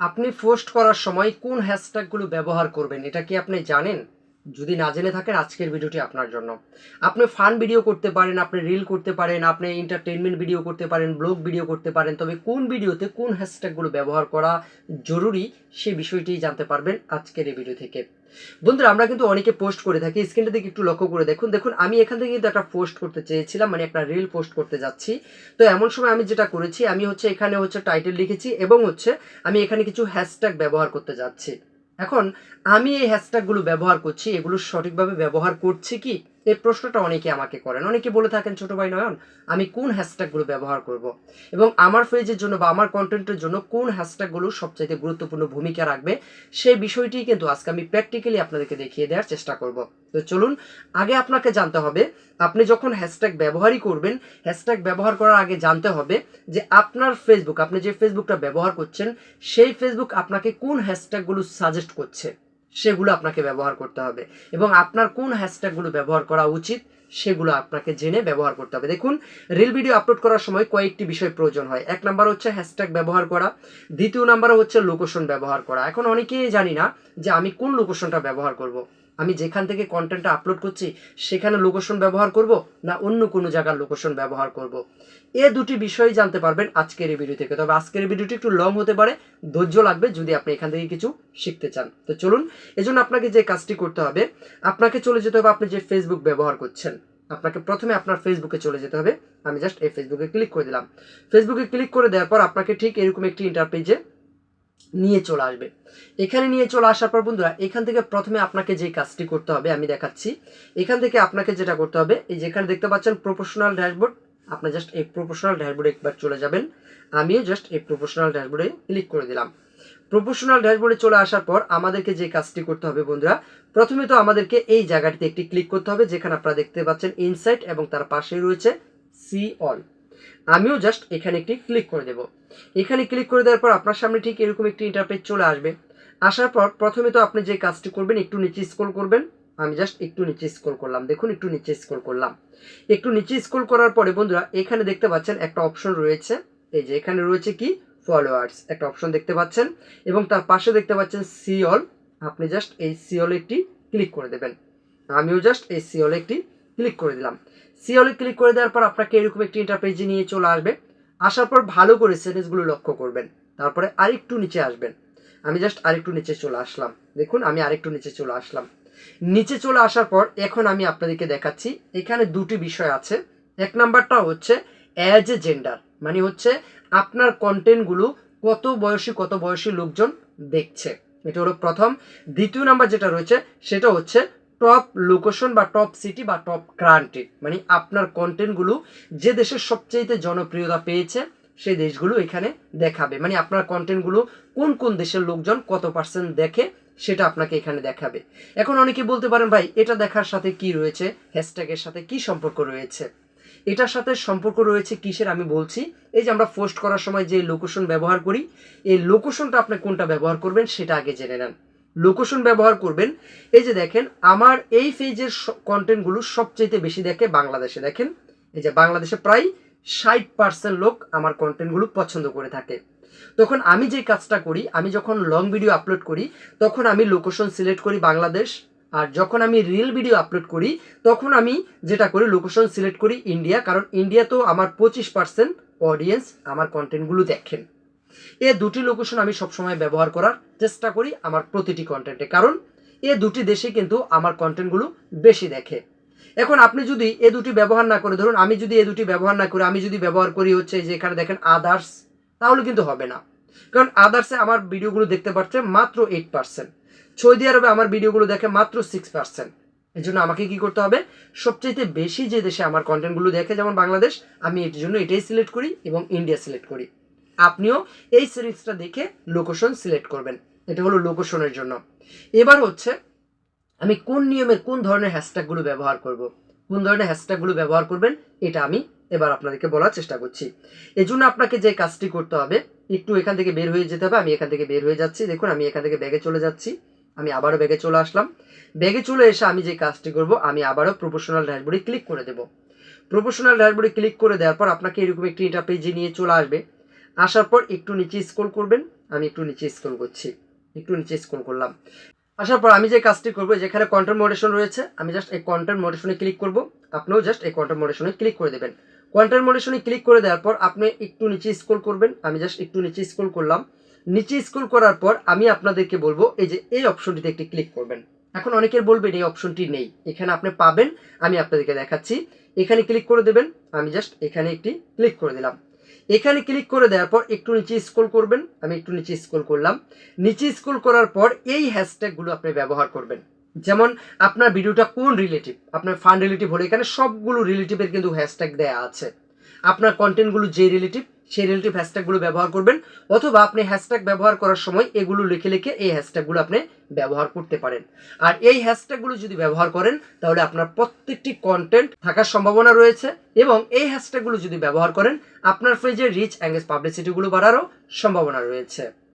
আপনি পোস্ট করার সময় কোন হ্যাশট্যাগগুলো ব্যবহার করবেন? এটা কি আপনি জানেন? যদি না জেনে থাকেন, আজকের ভিডিওটি আপনার জন্য। আপনি ফান ভিডিও করতে পারেন, আপনি রিল করতে পারেন, আপনি এন্টারটেনমেন্ট ভিডিও করতে পারেন ব্লগ ভিডিও করতে পারেন, তবে কোন ভিডিওতে কোন হ্যাশট্যাগুলো ব্যবহার করা জরুরি সে বিষয়টি জানতে পারবেন আজকের এই ভিডিও থেকে। বন্ধুরা, আমরা কিন্তু অনেকে পোস্ট করে থাকি স্ক্রিনটা দিকে একটু লক্ষ্য করে দেখুন। দেখুন, আমি এখান থেকে কিন্তু একটা পোস্ট করতে চেয়েছিলাম মানে একটা রিল পোস্ট করতে যাচ্ছি। তো এমন সময় আমি যেটা করেছি, আমি হচ্ছে এখানে হচ্ছে টাইটেল লিখেছি এবং হচ্ছে আমি এখানে কিছু হ্যাশট্যাগ ব্যবহার করতে যাচ্ছি। এখন আমি এই হ্যাশট্যাগুলো ব্যবহার করছি এগুলো সঠিকভাবে ব্যবহার করছি কি? এই প্রশ্নটা অনেকে আমাকে করেন। অনেকে বলে থাকেন, ছোট ভাই নয়ন, আমি কোন হ্যাশট্যাগুলো ব্যবহার করব? এবং আমার ফেজের জন্য বা আমার কন্টেন্টের জন্য কোন হ্যাশট্যাগুলো সবচাইতে গুরুত্বপূর্ণ ভূমিকা রাখবে, সেই বিষয়টি কিন্তু আজকে আমি প্র্যাকটিক্যালি আপনাদেরকে দেখিয়ে দেওয়ার চেষ্টা করব। তো চলুন, আগে আপনাকে জানতে হবে, আপনি যখন হ্যাশট্যাগ ব্যবহারই করবেন হ্যাশট্যাগ ব্যবহার করার আগে জানতে হবে যে আপনার ফেসবুক আপনি যে ফেসবুকটা ব্যবহার করছেন, সেই ফেসবুক আপনাকে কোন হ্যাশট্যাগুলো সাজেস্ট করছে? সেগুলো আপনাকে ব্যবহার করতে হবে। এবং আপনার কোন হ্যাশট্যাগগুলো ব্যবহার করা উচিত সেগুলো আপনাকে জেনে ব্যবহার করতে হবে। দেখুন রিল ভিডিও আপলোড করার সময় কয়েকটি বিষয় প্রয়োজন হয়। এক নাম্বার হচ্ছে হ্যাশট্যাগ ব্যবহার করা, দ্বিতীয় নাম্বার হচ্ছে লোকেশন ব্যবহার করা। এখন অনেকেই জানি না যে আমি কোন লোকেশনটা ব্যবহার করব। আমি যেখান থেকে কন্টেন্টটা আপলোড করছি, সেখানে লোকেশন ব্যবহার করব না অন্য কোনো জায়গার লোকেশন ব্যবহার করব। এ দুটি বিষয় জানতে পারবেন আজকের এই ভিডিও থেকে। তবে আজকের এই ভিডিওটি একটু লং হতে পারে, ধৈর্য লাগবে যদি আপনি এখান থেকে কিছু শিখতে চান। তো চলুন, এজন্য আপনাকে যে কাজটি করতে হবে, আপনাকে চলে যেতে হবে আপনি যে ফেসবুক ব্যবহার করছেন। আপনাকে প্রথমে আপনার ফেসবুকে চলে যেতে হবে। আমি জাস্ট এই ফেসবুকে ক্লিক করে দিলাম। ফেসবুকে ক্লিক করে দেওয়ার পর আপনাকে ঠিক এরকম একটি ইন্টারপেজে নিয়ে চলে আসবে। এখানে নিয়ে চলে আসার পর বন্ধুরা, এখান থেকে প্রথমে আপনাকে যে কাজটি করতে হবে, আমি দেখাচ্ছি। এখান থেকে আপনাকে যেটা করতে হবে, এই যেখানে দেখতে পাচ্ছেন প্রফেশনাল ড্যাশবোর্ড আপনি জাস্ট এই প্রফেশনাল ড্যাশবোর্ডে একবার চলে যাবেন। আমিও জাস্ট এই প্রফেশনাল ড্যাশবোর্ডে ক্লিক করে দিলাম। প্রফেশনাল ড্যাশবোর্ডে চলে আসার পর আমাদেরকে যে কাজটি করতে হবে বন্ধুরা, প্রথমে তো আমাদেরকে এই জায়গাটিতে একটি ক্লিক করতে হবে, যেখানে আপনারা দেখতে পাচ্ছেন ইনসাইট এবং তার পাশেই রয়েছে সি অল। আমিও জাস্ট এখানে একটি ক্লিক করে দেব। এখানে ক্লিক করে দেওয়ার পর আপনার সামনে ঠিক এরকম একটি ইন্টারপেজ চলে আসবে। আসার পর প্রথমে তো আপনি যে কাজটি করবেন, একটু নিচে স্ক্রল করবেন। আমি জাস্ট একটু নিচে স্ক্রল করলাম। দেখুন, একটু নিচে স্ক্রল করলাম। একটু নিচে স্ক্রল করার পরে বন্ধুরা, এখানে দেখতে পাচ্ছেন একটা অপশন রয়েছে। এই যে এখানে রয়েছে কি? ফলোয়ার্স একটা অপশন দেখতে পাচ্ছেন, এবং তার পাশে দেখতে পাচ্ছেন সি অল আপনি জাস্ট এই সি একটি ক্লিক করে দেবেন। আমিও জাস্ট এই সি অল একটি ক্লিক করে দিলাম। সি অলে ক্লিক করে দেওয়ার পর আপনাকে এরকম একটি ইন্টারপেজে নিয়ে চলে আসবে। আসার পর ভালো করে সেটিংসগুলো লক্ষ্য করবেন। তারপরে আরেকটু নিচে আসবেন। আমি জাস্ট আরেকটু নিচে চলে আসলাম। দেখুন, আমি আরেকটু নিচে চলে আসলাম। নিচে চলে আসার পর এখন আমি আপনাদেরকে দেখাচ্ছি, এখানে দুটি বিষয় আছে। এক নাম্বারটা হচ্ছে অ্যাজ এ জেন্ডার মানে হচ্ছে আপনার কন্টেন্টগুলো কত বয়সী কত বয়সী লোকজন দেখছে। এটা হলো প্রথম। দ্বিতীয় নাম্বার যেটা রয়েছে, সেটা হচ্ছে টপ লোকেশন বা টপ সিটি বা টপ কান্ট্রি মানে আপনার কন্টেন্টগুলো যে দেশের সবচেয়ে জনপ্রিয়তা পেয়েছে, সেই দেশগুলো এখানে দেখাবে। মানে আপনার কন্টেন্টগুলো কোন কোন দেশের লোকজন কত পার্সেন্ট দেখে, সেটা আপনাকে এখানে দেখাবে। এখন অনেকে বলতে পারেন, ভাই, এটা দেখার সাথে কি রয়েছে? হ্যাশট্যাগের সাথে কি সম্পর্ক রয়েছে? এটার সাথে সম্পর্ক রয়েছে কিসের আমি বলছি। এই যে আমরা পোস্ট করার সময় যে লোকেশন ব্যবহার করি, এই লোকেশনটা আপনি কোনটা ব্যবহার করবেন সেটা আগে জেনে নেন। লোকেশন ব্যবহার করবেন, এই যে দেখেন, আমার এই পেজের কন্টেন্টগুলো সবচেয়ে বেশি দেখে বাংলাদেশে। দেখেন, এই যে বাংলাদেশে প্রায় ষাট পার্সেন্ট লোক আমার কন্টেন্টগুলো পছন্দ করে থাকে। তখন আমি যে কাজটা করি, আমি যখন লং ভিডিও আপলোড করি, তখন আমি লোকেশন সিলেক্ট করি বাংলাদেশ আর যখন আমি রিল ভিডিও আপলোড করি, তখন আমি যেটা করি লোকেশন সিলেক্ট করি ইন্ডিয়া কারণ ইন্ডিয়া তো আমার পঁচিশ পার্সেন্ট অডিয়েন্স আমার কন্টেন্টগুলো দেখেন। এ দুটি লোকেশন আমি সবসময় ব্যবহার করার চেষ্টা করি আমার প্রতিটি কন্টেন্টে কারণ এ দুটি দেশে কিন্তু আমার কন্টেন্টগুলো বেশি দেখে। এখন আপনি যদি এ দুটি ব্যবহার না করে, ধরুন আমি যদি এ দুটি ব্যবহার না করি, আমি যদি ব্যবহার করি হচ্ছে যে এখানে দেখেন আদার্স তাহলে কিন্তু হবে না। কারণ আদার্সে আমার ভিডিওগুলো দেখতে পাচ্ছে মাত্র এইট পার্সেন্ট সৌদি আরবে আমার ভিডিওগুলো দেখে মাত্র সিক্স পার্সেন্ট এই জন্য আমাকে কি করতে হবে? সবচাইতে বেশি যে দেশে আমার কন্টেন্টগুলো দেখে, যেমন বাংলাদেশ, আমি এর জন্য এটাই সিলেক্ট করি এবং ইন্ডিয়া সিলেক্ট করি। আপনিও এই সিরিজটা দেখে লোকেশন সিলেক্ট করবেন। এটা হলো লোকেশনের জন্য। এবার হচ্ছে, আমি কোন নিয়মের, কোন ধরনের হ্যাশট্যাগুলো ব্যবহার করব? কোন ধরনের হ্যাশট্যাগুলো ব্যবহার করবেন? এটা আমি এবার আপনাদেরকে বলার চেষ্টা করছি। এজন্য আপনাকে যে কাজটি করতে হবে, একটু এখান থেকে বের হয়ে যেতে হবে। আমি এখান থেকে বের হয়ে যাচ্ছি। দেখুন, আমি এখান থেকে ব্যাগে চলে যাচ্ছি। আমি আবারও ব্যাগে চলে আসলাম। ব্যাগে চলে এসে আমি যে কাজটি করব, আমি আবারও প্রফেশনাল ড্যাশবোর্ডে ক্লিক করে দেব। প্রফেশনাল ড্যাশবোর্ডে ক্লিক করে দেওয়ার পর আপনাকে এরকম একটি ইন্টারপেজে নিয়ে চলে আসবে। আসার পর একটু নিচে স্ক্রল করবেন, আমি একটু নিচে স্ক্রল করছি, একটু নিচে স্ক্রল করলাম। আসার পর আমি যে কাজটি করব, যেখানে কন্টেন্ট মডারেশন রয়েছে, আমি জাস্ট এই কন্টেন্ট মডারেশনে ক্লিক করব, আপনিও জাস্ট এই কন্টেন্ট মডারেশনে ক্লিক করে দেবেন। কন্টেন্ট মডারেশনে ক্লিক করে দেওয়ার পর আপনি একটু নিচে স্ক্রল করবেন, আমি জাস্ট একটু নিচে স্ক্রল করলাম। নিচে স্ক্রল করার পর আমি আপনাদেরকে বলব, এই যে এই অপশনটিতে একটি ক্লিক করবেন। এখন অনেকের বলবেন এই অপশনটি নেই। এখানে আপনি পাবেন, আমি আপনাদেরকে দেখাচ্ছি। এখানে ক্লিক করে দেবেন, আমি জাস্ট এখানে একটি ক্লিক করে দিলাম। এখানে ক্লিক করে দেওয়ার পর একটু নিচে স্ক্রল করবেন, আমি একটু নিচে স্ক্রল করলাম। নিচে স্ক্রল করার পর এই হ্যাশট্যাগুলো আপনি ব্যবহার করবেন। যেমন আপনার ভিডিওটা কোন রিলেটিভ আপনার ফান রিলেটিভ হলে এখানে সবগুলো রিলেটিভের কিন্তু হ্যাশট্যাগ দেওয়া আছে। আপনার কন্টেন্টগুলো যে রিলেটিভ সেই রিলেটিভ হ্যাশট্যাগুলো ব্যবহার করবেন, অথবা আপনি হ্যাশট্যাগ ব্যবহার করার সময় এগুলো লিখে লিখে এই হ্যাশট্যাগুলো আপনি ব্যবহার করতে পারেন। আর এই হ্যাশট্যাগুলো যদি ব্যবহার করেন, তাহলে আপনার প্রত্যেকটি কন্টেন্ট থাকার সম্ভাবনা রয়েছে এবং এই হ্যাশট্যাগুলো যদি ব্যবহার করেন, আপনার পেজের রিচ অ্যাঙ্গেজ পাবলিসিটিগুলো বাড়ারও সম্ভাবনা রয়েছে।